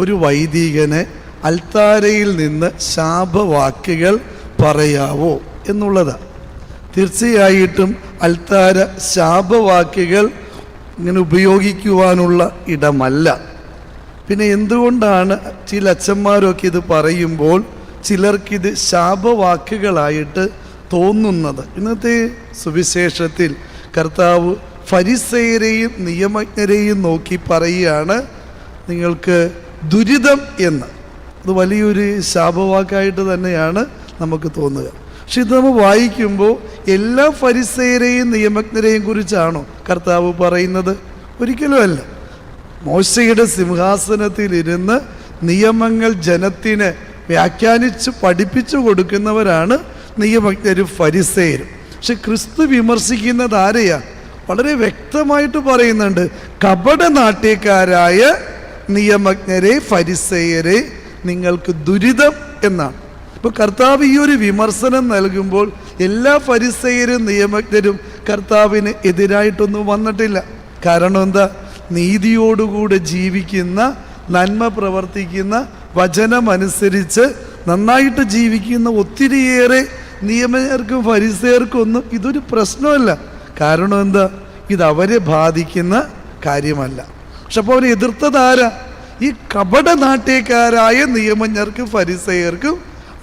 ഒരു വൈദികനെ അൽത്താരയിൽ നിന്ന് ശാപവാക്കുകൾ പറയാവോ എന്നുള്ളതാണ് തീർച്ചയായിട്ടും അൽത്താര ശാപവാക്കുകൾ ഇങ്ങനെ ഉപയോഗിക്കുവാനുള്ള ഇടമല്ല. പിന്നെ എന്തുകൊണ്ടാണ് ചില അച്ഛന്മാരൊക്കെ ഇത് പറയുമ്പോൾ ചിലർക്കിത് ശാപവാക്കുകളായിട്ട് തോന്നുന്നത്? ഇന്നത്തെ സുവിശേഷത്തിൽ കർത്താവ് ഫരിസയരെയും നിയമജ്ഞരെയും നോക്കി പറയുകയാണ്. നിങ്ങൾക്ക് ദുരിതം എന്ന്. അത് വലിയൊരു ശാപവാക്കായിട്ട് തന്നെയാണ് നമുക്ക് തോന്നുക. പക്ഷെ ഇത് നമ്മൾ വായിക്കുമ്പോൾ എല്ലാ ഫരിസേരെയും നിയമജ്ഞരെയും കുറിച്ചാണോ കർത്താവ് പറയുന്നത്? ഒരിക്കലുമല്ല മോശയുടെ സിംഹാസനത്തിലിരുന്ന് നിയമങ്ങൾ ജനത്തിന് വ്യാഖ്യാനിച്ച് പഠിപ്പിച്ചു കൊടുക്കുന്നവരാണ് നിയമജ്ഞരും ഫരിസേരും. പക്ഷെ ക്രിസ്തു വിമർശിക്കുന്നത് ആരെയാ? വളരെ വ്യക്തമായിട്ട് പറയുന്നുണ്ട്. കപട നാട്യക്കാരായ നിയമജ്ഞരെ ഫരിസേയരെ നിങ്ങൾക്ക് ദുരിതം എന്നാണ്. ഇപ്പോൾ കർത്താവ് ഈ ഒരു വിമർശനം നൽകുമ്പോൾ എല്ലാ ഫരിസേയരും നിയമജ്ഞരും കർത്താവിന് എതിരായിട്ടൊന്നും വന്നിട്ടില്ല. കാരണം എന്താ? നീതിയോടുകൂടെ ജീവിക്കുന്ന നന്മ പ്രവർത്തിക്കുന്ന വചനമനുസരിച്ച് നന്നായിട്ട് ജീവിക്കുന്ന ഒത്തിരിയേറെ നിയമജ്ഞർക്കും ഫരിസേർക്കും ഒന്നും ഇതൊരു പ്രശ്നമല്ല. കാരണം എന്താ? ഇതവരെ ബാധിക്കുന്ന കാര്യമല്ല. പക്ഷെ അപ്പോൾ അവർ എതിർത്തത് ആരാ? ഈ കപട നാട്യക്കാരായ നിയമജ്ഞർക്കും ഫരിസയർക്കും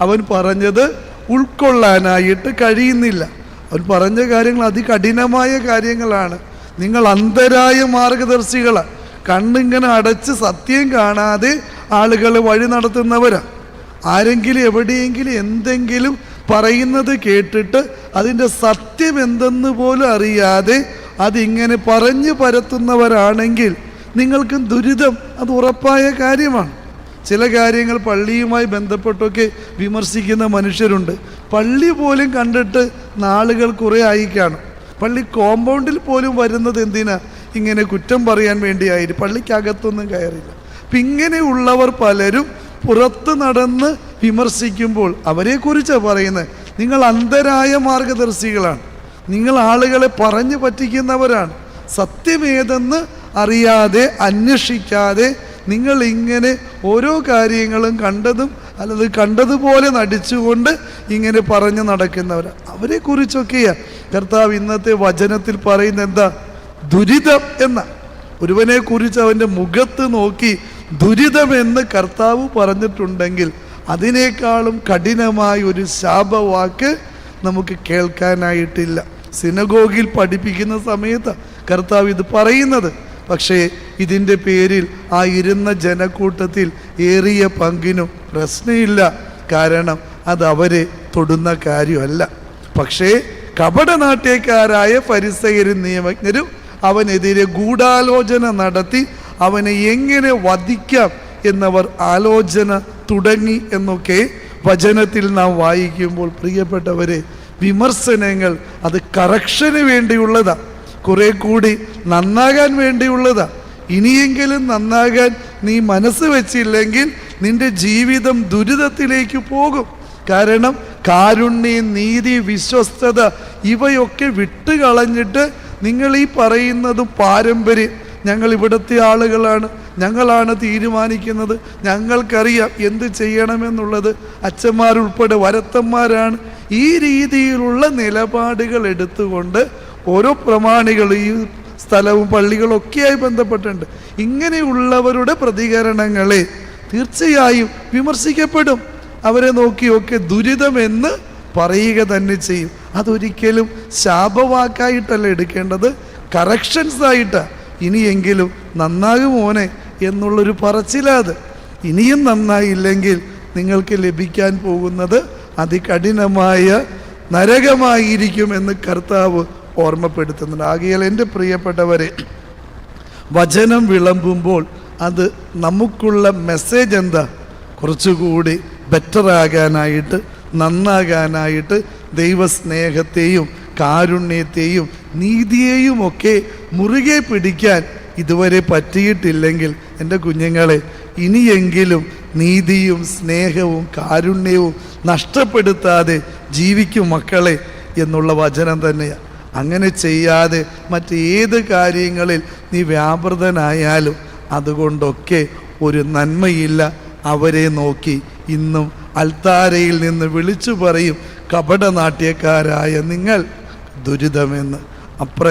അവൻ പറഞ്ഞത് ഉൾക്കൊള്ളാനായിട്ട് കഴിയുന്നില്ല. അവൻ പറഞ്ഞ കാര്യങ്ങൾ അതികഠിനമായ കാര്യങ്ങളാണ്. നിങ്ങൾ അന്ധരായ മാർഗദർശികളാണ് കണ്ണിങ്ങനെ അടച്ച് സത്യം കാണാതെ ആളുകൾ വഴി നടത്തുന്നവരാ. ആരെങ്കിലും എവിടെയെങ്കിലും എന്തെങ്കിലും പറയുന്നത് കേട്ടിട്ട് അതിന്റെ സത്യം എന്തെന്ന് പോലും അറിയാതെ അതിങ്ങനെ പറഞ്ഞു പരത്തുന്നവരാണെങ്കിൽ നിങ്ങൾക്ക് ദുരിതം. അത് ഉറപ്പായ കാര്യമാണ്. ചില കാര്യങ്ങൾ പള്ളിയുമായി ബന്ധപ്പെട്ടൊക്കെ വിമർശിക്കുന്ന മനുഷ്യരുണ്ട്. പള്ളി പോലും കണ്ടിട്ട് നാളുകൾ കുറേ ആയി കാണും. പള്ളി കോമ്പൗണ്ടിൽ പോലും വരുന്നത് എന്തിനാ? ഇങ്ങനെ കുറ്റം പറയാൻ വേണ്ടിയായിരുന്നു പള്ളിക്കകത്തൊന്നും കയറില്ല. അപ്പം ഇങ്ങനെയുള്ളവർ പലരും പുറത്ത് നടന്ന് വിമർശിക്കുമ്പോൾ അവരെക്കുറിച്ചാണ് പറയുന്നത് നിങ്ങൾ അന്ധരായ മാർഗദർശികളാണ്. നിങ്ങൾ ആളുകളെ പറഞ്ഞു പറ്റിക്കുന്നവരാണ്. സത്യമേതെന്ന് അറിയാതെ അന്വേഷിക്കാതെ നിങ്ങൾ ഇങ്ങനെ ഓരോ കാര്യങ്ങളും കണ്ടതും അല്ലത് കണ്ടതുപോലെ നടിച്ചുകൊണ്ട് ഇങ്ങനെ പറഞ്ഞു അവരെ കുറിച്ചൊക്കെയാ കർത്താവ് ഇന്നത്തെ വചനത്തിൽ പറയുന്ന എന്താ? ദുരിതം എന്ന. ഒരുവനെ കുറിച്ച് അവന്റെ മുഖത്ത് നോക്കി ദുരിതമെന്ന് കർത്താവ് പറഞ്ഞിട്ടുണ്ടെങ്കിൽ അതിനേക്കാളും കഠിനമായ ഒരു ശാപവാക്ക് നമുക്ക് കേൾക്കാനായിട്ടില്ല. സിനഗോഗിൽ പഠിപ്പിക്കുന്ന സമയത്ത് കർത്താവ് ഇത് പറയുന്നത് പക്ഷേ ഇതിന്റെ പേരിൽ ആ ഇരുന്ന ജനക്കൂട്ടത്തിൽ ഏറിയ പങ്കിനും പ്രശ്നമില്ല. കാരണം അത് അവരെ തൊടുന്ന കാര്യമല്ല. പക്ഷേ കപടനാട്യക്കാരായ പരിസയരും നിയമജ്ഞരും അവനെതിരെ ഗൂഢാലോചന നടത്തി അവനെ എങ്ങനെ വധിക്കാം എന്നവർ ആലോചന തുടങ്ങി എന്നൊക്കെ വചനത്തിൽ നാം വായിക്കുമ്പോൾ പ്രിയപ്പെട്ടവരെ വിമർശനങ്ങൾ അത് കറക്ഷന് വേണ്ടിയുള്ളതാ. കുറെ കൂടി നന്നാകാൻ വേണ്ടിയുള്ളതാണ് ഇനിയെങ്കിലും നന്നാകാൻ നീ മനസ്സ് വെച്ചില്ലെങ്കിൽ നിന്റെ ജീവിതം ദുരിതത്തിലേക്ക് പോകും. കാരണം കാരുണ്യം നീതി വിശ്വസ്തത ഇവയൊക്കെ വിട്ടുകളഞ്ഞിട്ട് നിങ്ങൾ ഈ പറയുന്നത് പാരമ്പര്യം ഞങ്ങൾ ഇവിടുത്തെ ആളുകളാണ്. ഞങ്ങളാണ് തീരുമാനിക്കുന്നത്. ഞങ്ങൾക്കറിയാം എന്ത് ചെയ്യണമെന്നുള്ളത്. അച്ഛന്മാരുൾപ്പെടെ വരത്തന്മാരാണ്. ഈ രീതിയിലുള്ള നിലപാടുകൾ എടുത്തുകൊണ്ട് ഓരോ പ്രമാണികൾ ഈ സ്ഥലവും പള്ളികളൊക്കെയായി ബന്ധപ്പെട്ടുണ്ട് ഇങ്ങനെയുള്ളവരുടെ പ്രതികരണങ്ങളെ തീർച്ചയായും വിമർശിക്കപ്പെടും. അവരെ നോക്കിയൊക്കെ ദുരിതമെന്ന് പറയുക തന്നെ ചെയ്യും. അതൊരിക്കലും ശാപവാക്കായിട്ടല്ല എടുക്കേണ്ടത്. കറക്ഷൻസ് ആയിട്ട്. ഇനിയെങ്കിലും നന്നാകും മോനെ എന്നുള്ളൊരു പറച്ചിലാത്. ഇനിയും നന്നായില്ലെങ്കിൽ നിങ്ങൾക്ക് ലഭിക്കാൻ പോകുന്നത് അതികഠിനമായ നരകമായിരിക്കും എന്ന് കർത്താവ് ഓർമ്മപ്പെടുത്തുന്നുണ്ട്. ആകിയാൽ എന്റെ പ്രിയപ്പെട്ടവരെ വചനം വിളമ്പുമ്പോൾ അത് നമുക്കുള്ള മെസ്സേജ് എന്താ? കുറച്ചുകൂടി ബെറ്ററാകാനായിട്ട് നന്നാകാനായിട്ട് ദൈവസ്നേഹത്തെയും കാരുണ്യത്തെയും നീതിയെയും ഒക്കെ മുറുകെ പിടിക്കാൻ ഇതുവരെ പറ്റിയിട്ടില്ലെങ്കിൽ എന്റെ കുഞ്ഞുങ്ങളെ ഇനിയെങ്കിലും നീതിയും സ്നേഹവും കാരുണ്യവും നഷ്ടപ്പെടുത്താതെ ജീവിക്കും മക്കളെ എന്നുള്ള വചനം തന്നെയാണ് അങ്ങനെ ചെയ്യാതെ മറ്റേത് കാര്യങ്ങളിൽ നീ വ്യാപൃതനായാലും അതുകൊണ്ടൊക്കെ ഒരു നന്മയില്ല. അവരെ നോക്കി ഇന്നും അൽത്താരയിൽ നിന്ന് വിളിച്ചു പറയും കപടനാട്യക്കാരായ നിങ്ങൾ ദുരിതമെന്ന്. അപ്ര